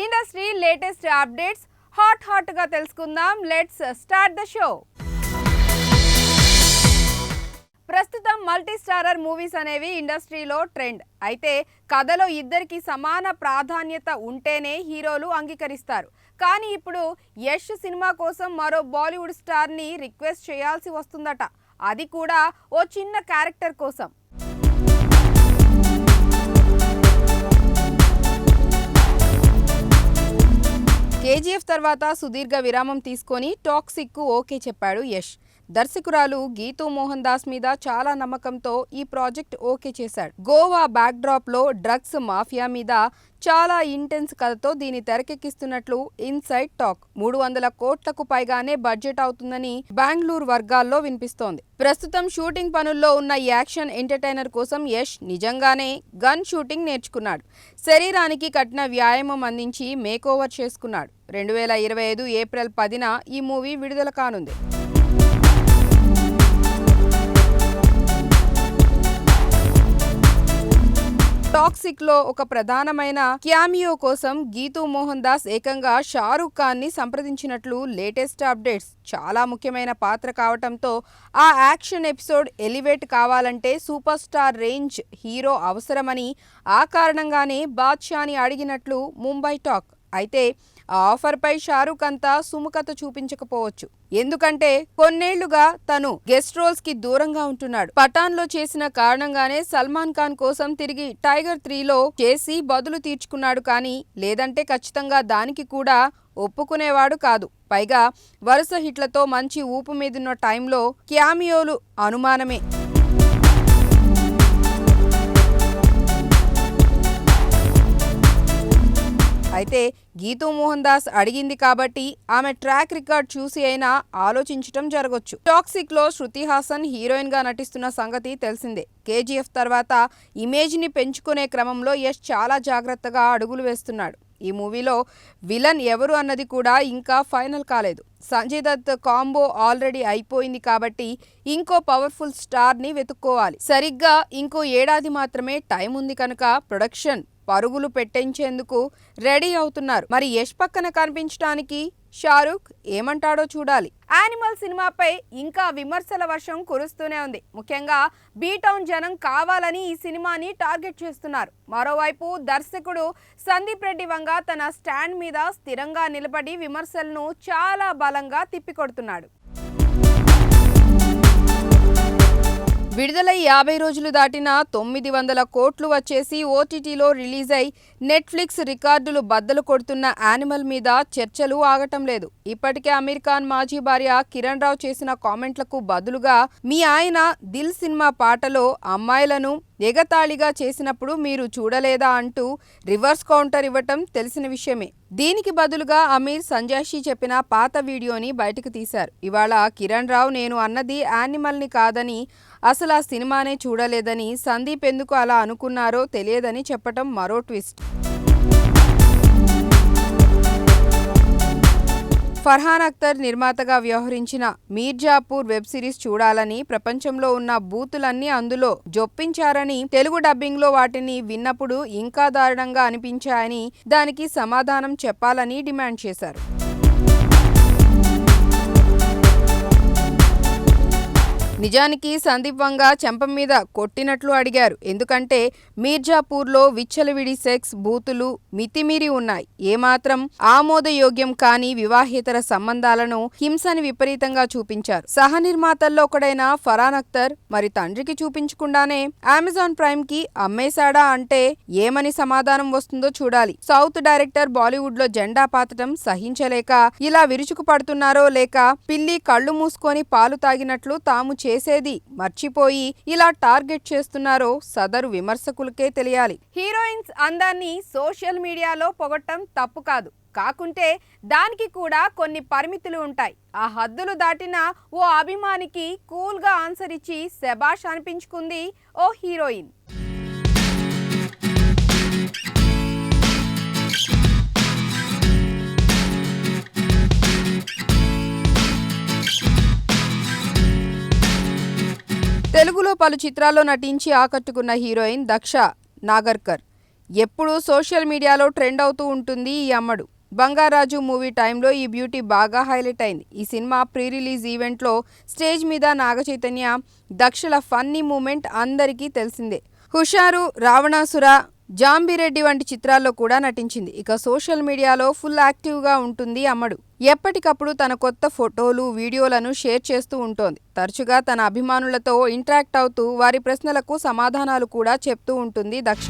Industry latest updates hot హాట్గా తెలుసుకుందాం. Let's start the show ప్రస్తుతం మల్టీ స్టారర్ మూవీస్ అనేవి ఇండస్ట్రీలో ట్రెండ్. అయితే కథలో ఇద్దరికి సమాన ప్రాధాన్యత ఉంటేనే హీరోలు అంగీకరిస్తారు. కానీ ఇప్పుడు యష్ సినిమా కోసం మరో బాలీవుడ్ స్టార్ని రిక్వెస్ట్ చేయాల్సి వస్తుందట. అది కూడా ఓ చిన్న క్యారెక్టర్ కోసం. కేజీఎఫ్ తర్వాత సుదీర్ఘ విరామం తీసుకొని టాక్సిక్కు ఓకే చెప్పాడు యష్. దర్శకురాలు గీతూ మోహన్ దాస్ మీద చాలా నమ్మకంతో ఈ ప్రాజెక్ట్ ఓకే చేశాడు. గోవా బ్యాక్డ్రాప్లో లో డ్రగ్స్ మాఫియా మీద చాలా ఇంటెన్స్ కథతో దీన్ని తెరకెక్కిస్తున్నట్లు ఇన్సైడ్ టాక్. మూడు వందల కోట్లకు పైగానే బడ్జెట్ అవుతుందని బెంగళూరు వర్గాల్లో వినిపిస్తోంది. ప్రస్తుతం షూటింగ్ పనుల్లో ఉన్న యాక్షన్ ఎంటర్టైనర్ కోసం యష్ నిజంగానే గన్ షూటింగ్ నేర్చుకున్నాడు. శరీరానికి కఠిన వ్యాయామం అందించి మేకోవర్ చేసుకున్నాడు. రెండు వేల ఇరవై ఐదు ఏప్రిల్ పదిన ఈ మూవీ విడుదల కానుంది. టాక్సిక్లో ఒక ప్రధానమైన క్యామియో కోసం గీతూ మోహన్ దాస్ ఏకంగా షారూఖ్ ఖాన్ని సంప్రదించినట్లు లేటెస్ట్ అప్డేట్స్. చాలా ముఖ్యమైన పాత్ర కావటంతో ఆ యాక్షన్ ఎపిసోడ్ ఎలివేట్ కావాలంటే సూపర్ స్టార్ రేంజ్ హీరో అవసరమని ఆ కారణంగానే బాద్షాని అడిగినట్లు ముంబై టాక్. అయితే ఆ ఆఫర్పై షారూఖ్ అంతా సుముఖత చూపించకపోవచ్చు. ఎందుకంటే కొన్నేళ్ళుగా తను గెస్ట్ రోల్స్కి దూరంగా ఉంటున్నాడు. పఠాన్లో చేసిన కారణంగానే సల్మాన్ ఖాన్ కోసం తిరిగి టైగర్ త్రీలో చేసి బదులు తీర్చుకున్నాడు కానీ లేదంటే ఖచ్చితంగా దానికి కూడా ఒప్పుకునేవాడు కాదు. పైగా వరుస హిట్లతో మంచి ఊపు మీదున్న టైంలో క్యామియోలు అనుమానమే. అయితే గీతూ మోహన్ దాస్ అడిగింది కాబట్టి ఆమె ట్రాక్ రికార్డ్ చూసి అయినా ఆలోచించటం జరగొచ్చు. టాక్సిక్లో శృతి హాసన్ హీరోయిన్గా నటిస్తున్న సంగతి తెలిసిందే. కేజీఎఫ్ తర్వాత ఇమేజ్ని పెంచుకునే క్రమంలో యష్ చాలా జాగ్రత్తగా అడుగులు వేస్తున్నాడు. ఈ మూవీలో విలన్ ఎవరు అన్నది కూడా ఇంకా ఫైనల్ కాలేదు. సంజయ్ దత్ కాంబో ఆల్రెడీ అయిపోయింది కాబట్టి ఇంకో పవర్ఫుల్ స్టార్ని వెతుక్కోవాలి. సరిగ్గా ఇంకో ఏడాది మాత్రమే టైం ఉంది కనుక ప్రొడక్షన్ పరుగులు పెట్టించేందుకు రెడీ అవుతున్నారు. మరి యష్ పక్కన కనిపించడానికి షారుఖ్ ఏమంటాడో చూడాలి. యానిమల్ సినిమాపై ఇంకా విమర్శల వర్షం కురుస్తూనే ఉంది. ముఖ్యంగా బీటౌన్ జనం కావాలని ఈ సినిమాని టార్గెట్ చేస్తున్నారు. మరోవైపు దర్శకుడు సందీప్ రెడ్డి వంగ తన స్టాండ్ మీద స్థిరంగా నిలబడి విమర్శలను చాలా బలంగా తిప్పికొడుతున్నాడు. విడుదలై యాభై రోజులు దాటిన తొమ్మిది వందల కోట్లు వచ్చేసి ఓటీటీలో రిలీజ్ అయి నెట్ఫ్లిక్స్ రికార్డులు బద్దలు కొడుతున్న యానిమల్ మీద చర్చలు ఆగటం లేదు. ఇప్పటికే అమీర్ ఖాన్ మాజీ భార్య కిరణ్ రావు చేసిన కామెంట్లకు బదులుగా మీ ఆయన దిల్ సినిమా పాటలో అమ్మాయిలను ఎగతాళిగా చేసినప్పుడు మీరు చూడలేదా అంటూ రివర్స్ కౌంటర్ ఇవ్వటం తెలిసిన విషయమే. దీనికి బదులుగా అమీర్ సంజాషి చెప్పిన పాత వీడియోని బయటకు తీశారు. ఇవాళ కిరణ్ రావు నేను అన్నది యానిమల్ని కాదని అసలు ఆ సినిమానే చూడలేదని సందీప్ ఎందుకు అలా అనుకున్నారో తెలియదని చెప్పటం మరో ట్విస్ట్. ఫర్హాన్ అఖ్తర్ నిర్మాతగా వ్యవహరించిన మీర్జాపూర్ వెబ్ సిరీస్ చూడాలని ప్రపంచంలో ఉన్న బూతులన్నీ అందులో జొప్పించారని తెలుగు డబ్బింగ్లో వాటిని విన్నప్పుడు ఇంకా దారుణంగా అనిపించాయని దానికి సమాధానం చెప్పాలని డిమాండ్ చేశారు. నిజానికి సందీప్ వంగ చెంప మీద కొట్టినట్లు అడిగారు. ఎందుకంటే మీర్జాపూర్లో విచ్చలవిడి సెక్స్ బూతులు మితిమీరి ఉన్నాయి. ఏమాత్రం ఆమోదయోగ్యం కాని వివాహేతర సంబంధాలను హింసని విపరీతంగా చూపించారు. సహ నిర్మాతల్లో ఒకడైన ఫరాన్ అఖ్తర్ మరి తండ్రికి చూపించకుండానే అమెజాన్ ప్రైమ్కి అమ్మేశాడా అంటే ఏమని సమాధానం వస్తుందో చూడాలి. సౌత్ డైరెక్టర్ బాలీవుడ్లో జెండా పాతటం సహించలేక ఇలా విరుచుకు పడుతున్నారో లేక పిల్లి కళ్ళు మూసుకొని పాలు తాగినట్లు తాము చేసేది మర్చిపోయి ఇలా టార్గెట్ చేస్తున్నారో సదరు విమర్శకులకే తెలియాలి. హీరోయిన్స్ అందాన్ని సోషల్ మీడియాలో పొగట్టం తప్పు కాదు. కాకుంటే దానికి కూడా కొన్ని పరిమితులు ఉంటాయి. ఆ హద్దులు దాటిన ఓ అభిమానికి కూల్గా ఆన్సర్ ఇచ్చి శబాష్ అనిపించుకుంది ఓ హీరోయిన్. పలు చిత్రాల్లో నటించి ఆకట్టుకున్న హీరోయిన్ దక్ష నాగర్కర్. ఎప్పుడూ సోషల్ మీడియాలో ట్రెండ్ అవుతూ ఉంటుంది ఈ అమ్మడు. బంగారాజు మూవీ టైంలో ఈ బ్యూటీ బాగా హైలైట్ అయింది. ఈ సినిమా ప్రీ రిలీజ్ ఈవెంట్లో స్టేజ్ మీద నాగచైతన్య దక్షల ఫన్నీ మూమెంట్ అందరికీ తెలిసిందే. హుషారు రావణాసుర జాంబిరెడ్డి వంటి చిత్రాల్లో కూడా నటించింది. ఇక సోషల్ మీడియాలో ఫుల్ యాక్టివ్గా ఉంటుంది అమ్మడు. ఎప్పటికప్పుడు తన కొత్త ఫోటోలు వీడియోలను షేర్ చేస్తూ ఉంటోంది. తరచుగా తన అభిమానులతో ఇంటరాక్ట్ అవుతూ వారి ప్రశ్నలకు సమాధానాలు కూడా చెప్తూ ఉంటుంది దక్ష.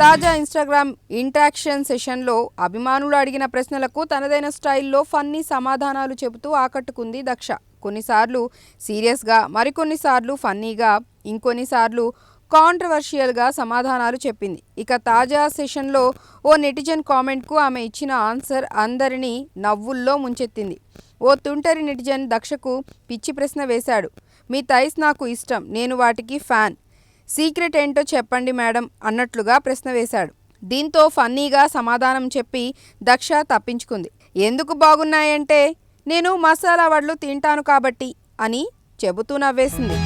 తాజా ఇన్స్టాగ్రామ్ ఇంటరాక్షన్ సెషన్లో అభిమానులు అడిగిన ప్రశ్నలకు తనదైన స్టైల్లో ఫన్నీ సమాధానాలు చెబుతూ ఆకట్టుకుంది దక్ష. కొన్నిసార్లు సీరియస్గా మరికొన్నిసార్లు ఫన్నీగా ఇంకొన్నిసార్లు కాంట్రవర్షియల్గా సమాధానాలు చెప్పింది. ఇక తాజా సెషన్లో ఓ నెటిజన్ కామెంట్కు ఆమె ఇచ్చిన ఆన్సర్ అందరినీ నవ్వుల్లో ముంచెత్తింది. ఓ తుంటరి నెటిజన్ దక్షకు పిచ్చి ప్రశ్న వేశాడు. మీ థైస్ నాకు ఇష్టం. నేను వాటికి ఫ్యాన్. సీక్రెట్ ఏంటో చెప్పండి మేడం అన్నట్లుగా ప్రశ్న వేశాడు. దీంతో ఫన్నీగా సమాధానం చెప్పి దక్ష తప్పించుకుంది. ఎందుకు బాగున్నాయంటే నేను మసాలా వడ్లు తింటాను కాబట్టి అని చెబుతూ నవ్వేసింది.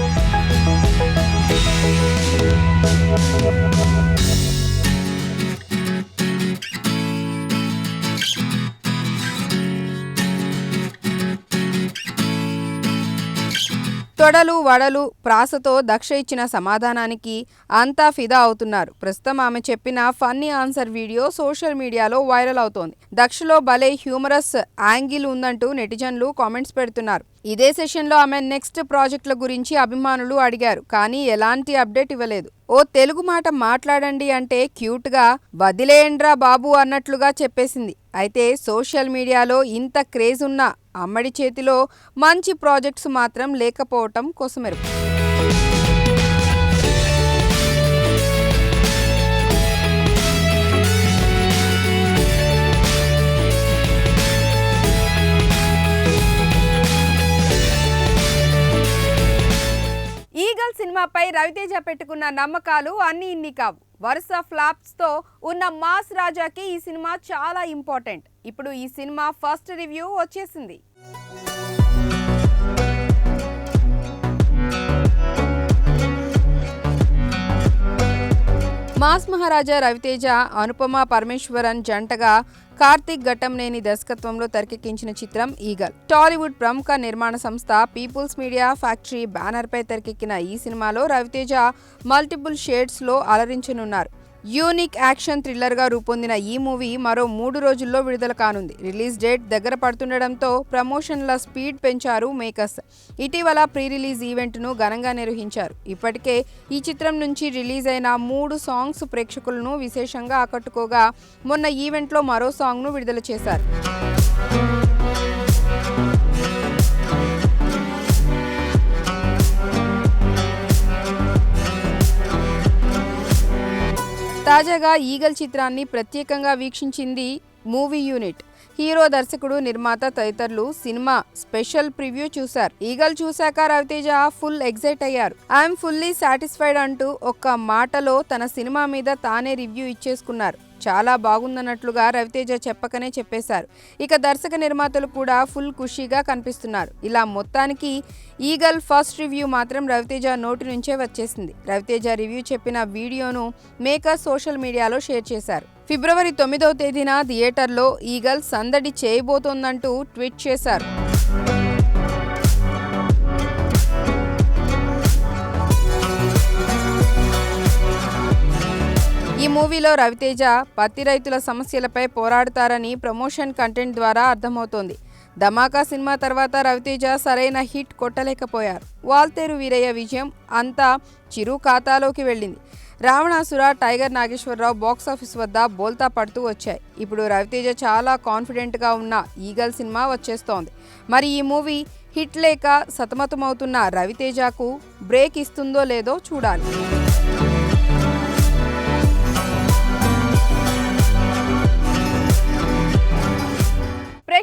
తొడలు వడలు ప్రాసతో దక్ష ఇచ్చిన సమాధానానికి అంతా ఫిదా అవుతున్నారు. ప్రస్తుతం ఆమె చెప్పిన ఫన్నీ ఆన్సర్ వీడియో సోషల్ మీడియాలో వైరల్ అవుతోంది. దక్షలో భలే హ్యూమరస్ యాంగిల్ ఉందంటూ నెటిజన్లు కామెంట్స్ పెడుతున్నారు. ఇదే సెషన్లో ఆమె నెక్స్ట్ ప్రాజెక్టుల గురించి అభిమానులు అడిగారు కానీ ఎలాంటి అప్డేట్ ఇవ్వలేదు. ఓ తెలుగు మాట మాట్లాడండి అంటే క్యూట్గా వదిలేయండ్రా బాబు అన్నట్లుగా చెప్పేసింది. అయితే సోషల్ మీడియాలో ఇంత క్రేజ్ ఉన్న అమ్మడి చేతిలో మంచి ప్రాజెక్ట్స్ మాత్రం లేకపోవటం కోసమెరుపు. ఈగల్ సినిమాపై రవితేజ పెట్టుకున్న నమ్మకాలు అన్ని ఇన్ని కావు. వరుస ఫ్లాప్స్తో ఉన్న మాస్ రాజాకి ఈ సినిమా చాలా ఇంపార్టెంట్. ఇప్పుడు ఈ సినిమా ఫస్ట్ రివ్యూ వచ్చేసింది. మాస్ మహారాజా రవితేజ అనుపమ పరమేశ్వరన్ జంటగా కార్తీక్ ఘట్టంనేని దర్శకత్వంలో తెరకెక్కించిన చిత్రం ఈగల్. టాలీవుడ్ ప్రముఖ నిర్మాణ సంస్థ పీపుల్స్ మీడియా ఫ్యాక్టరీ బ్యానర్పై తెరకెక్కిన ఈ సినిమాలో రవితేజ మల్టిపుల్ షేడ్స్లో అలరించనున్నారు. యూనిక్ యాక్షన్ థ్రిల్లర్గా రూపొందిన ఈ మూవీ మరో మూడు రోజుల్లో విడుదల కానుంది. రిలీజ్ డేట్ దగ్గర పడుతుండటంతో ప్రమోషన్ల స్పీడ్ పెంచారు మేకర్స్. ఇటీవల ప్రీ రిలీజ్ ఈవెంట్ను ఘనంగా నిర్వహించారు. ఇప్పటికే ఈ చిత్రం నుంచి రిలీజ్ అయిన మూడు సాంగ్స్ ప్రేక్షకులను విశేషంగా ఆకట్టుకోగా మొన్న ఈవెంట్లో మరో సాంగ్ను విడుదల చేశారు. తాజాగా ఈగల్ చిత్రాన్ని ప్రత్యేకంగా వీక్షించింది మూవీ యూనిట్. హీరో దర్శకుడు నిర్మాత తదితరులు సినిమా స్పెషల్ ప్రివ్యూ చూశారు. ఈగల్ చూశాక రవితేజ ఫుల్ ఎగ్జైట్ అయ్యారు. ఐఎమ్ ఫుల్లీ సాటిస్ఫైడ్ అంటూ ఒక్క మాటలో తన సినిమా మీద తానే రివ్యూ ఇచ్చేసుకున్నారు. చాలా బాగుందన్నట్లుగా రవితేజ చెప్పకనే చెప్పేశారు. ఇక దర్శక నిర్మాతలు కూడా ఫుల్ ఖుషీగా కనిపిస్తున్నారు. ఇలా మొత్తానికి ఈగల్ ఫస్ట్ రివ్యూ మాత్రం రవితేజ నోటి నుంచే వచ్చేసింది. రవితేజ రివ్యూ చెప్పిన వీడియోను మేకర్ సోషల్ మీడియాలో షేర్ చేశారు. ఫిబ్రవరి తొమ్మిదవ తేదీన థియేటర్లో ఈగల్ సందడి చేయబోతోందంటూ ట్వీట్ చేశారు. ఈ మూవీలో రవితేజ పత్తి రైతుల సమస్యలపై పోరాడతారని ప్రమోషన్ కంటెంట్ ద్వారా అర్థమవుతోంది. ధమాకా సినిమా తర్వాత రవితేజ సరైన హిట్ కొట్టలేకపోయారు. వాల్తేరు వీరయ్య విజయం అంతా చిరు ఖాతాలోకి వెళ్ళింది. రావణాసుర టైగర్ నాగేశ్వరరావు బాక్సాఫీస్ వద్ద బోల్తా పడుతూ వచ్చాయి. ఇప్పుడు రవితేజ చాలా కాన్ఫిడెంట్గా ఉన్న ఈగల్ సినిమా వచ్చేస్తోంది. మరి ఈ మూవీ హిట్ లేక సతమతమవుతున్న రవితేజకు బ్రేక్ ఇస్తుందో లేదో చూడాలి.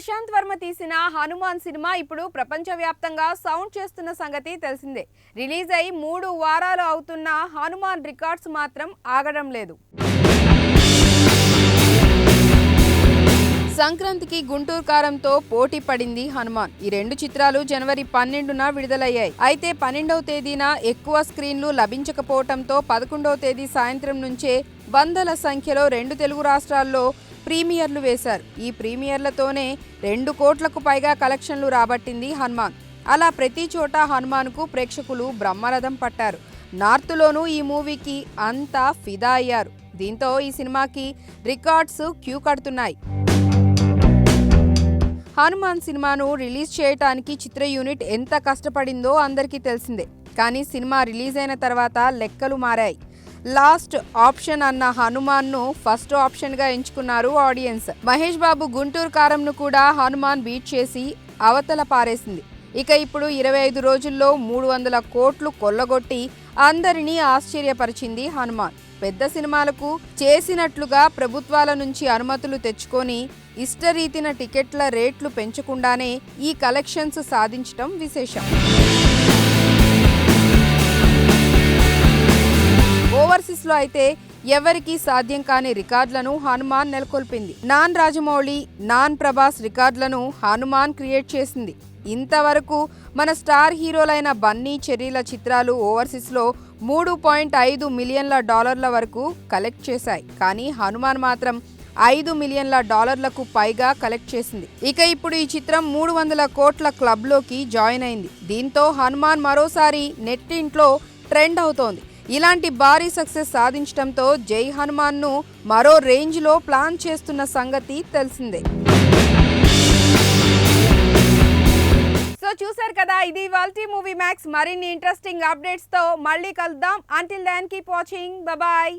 ప్రశాంత్ వర్మ తీసిన హనుమాన్ సినిమా ఇప్పుడు ప్రపంచవ్యాప్తంగా సౌండ్ చేస్తున్న సంగతి తెలిసిందే. రిలీజ్ అయి మూడు వారాలు అవుతున్న హనుమాన్ రికార్డ్స్ మాత్రం ఆగడం లేదు. సంక్రాంతికి గుంటూరు కారంతో పోటీ పడింది హనుమాన్. ఈ రెండు చిత్రాలు జనవరి పన్నెండున విడుదలయ్యాయి. అయితే పన్నెండవ తేదీన ఎక్కువ స్క్రీన్లు లభించకపోవడంతో పదకొండవ తేదీ సాయంత్రం నుంచే వందల సంఖ్యలో రెండు తెలుగు రాష్ట్రాల్లో ప్రీమియర్లు వేశారు. ఈ ప్రీమియర్లతోనే రెండు కోట్లకు పైగా కలెక్షన్లు రాబట్టింది హనుమాన్. అలా ప్రతి చోట హనుమాన్కు ప్రేక్షకులు బ్రహ్మరథం పట్టారు. నార్త్లోనూ ఈ మూవీకి అంతా ఫిదా అయ్యారు. దీంతో ఈ సినిమాకి రికార్డ్స్ క్యూ కడుతున్నాయి. హనుమాన్ సినిమాను రిలీజ్ చేయటానికి చిత్ర యూనిట్ ఎంత కష్టపడిందో అందరికీ తెలిసిందే. కానీ సినిమా రిలీజ్ అయిన తర్వాత లెక్కలు మారాయి. లాస్ట్ ఆప్షన్ అన్న హనుమాన్ను ఫస్ట్ ఆప్షన్గా ఎంచుకున్నారు ఆడియన్స్. మహేష్ బాబు గుంటూరు కారంను కూడా హనుమాన్ బీట్ చేసి అవతల పారేసింది. ఇక ఇప్పుడు ఇరవై ఐదు రోజుల్లో మూడు వందల కోట్లు కొల్లగొట్టి అందరినీ ఆశ్చర్యపరిచింది హనుమాన్. పెద్ద సినిమాలకు చేసినట్లుగా ప్రభుత్వాల నుంచి అనుమతులు తెచ్చుకొని ఇష్టరీతిన టికెట్ల రేట్లు పెంచకుండానే ఈ కలెక్షన్స్ సాధించటం విశేషం. ఓవర్సీస్లో అయితే ఎవరికీ సాధ్యం కాని రికార్డులను హనుమాన్ నెలకొల్పింది. నాన్ రాజమౌళి నాన్ ప్రభాస్ రికార్డులను హనుమాన్ క్రియేట్ చేసింది. ఇంతవరకు మన స్టార్ హీరోలైన బన్నీ చెర్రీల చిత్రాలు ఓవర్సీస్లో మూడు పాయింట్ ఐదు మిలియన్ల డాలర్ల వరకు కలెక్ట్ చేశాయి. కానీ హనుమాన్ మాత్రం ఐదు మిలియన్ల డాలర్లకు పైగా కలెక్ట్ చేసింది. ఇక ఇప్పుడు ఈ చిత్రం మూడు వందల కోట్ల క్లబ్లోకి జాయిన్ అయింది. దీంతో హనుమాన్ మరోసారి నెట్టింట్లో ట్రెండ్ అవుతోంది. ఇలాంటి భారీ సక్సెస్ సాధించడంతో జై హనుమాన్ను మరో రేంజ్లో ప్లాన్ చేస్తున్న సంగతి తెలిసిందే. సో చూసారు కదా ఇది వాల్టీ మూవీ మ్యాక్స్. మరిన్ని ఇంట్రెస్టింగ్ అప్డేట్స్తో మళ్ళీ కలుద్దాం. Until then keep watching bye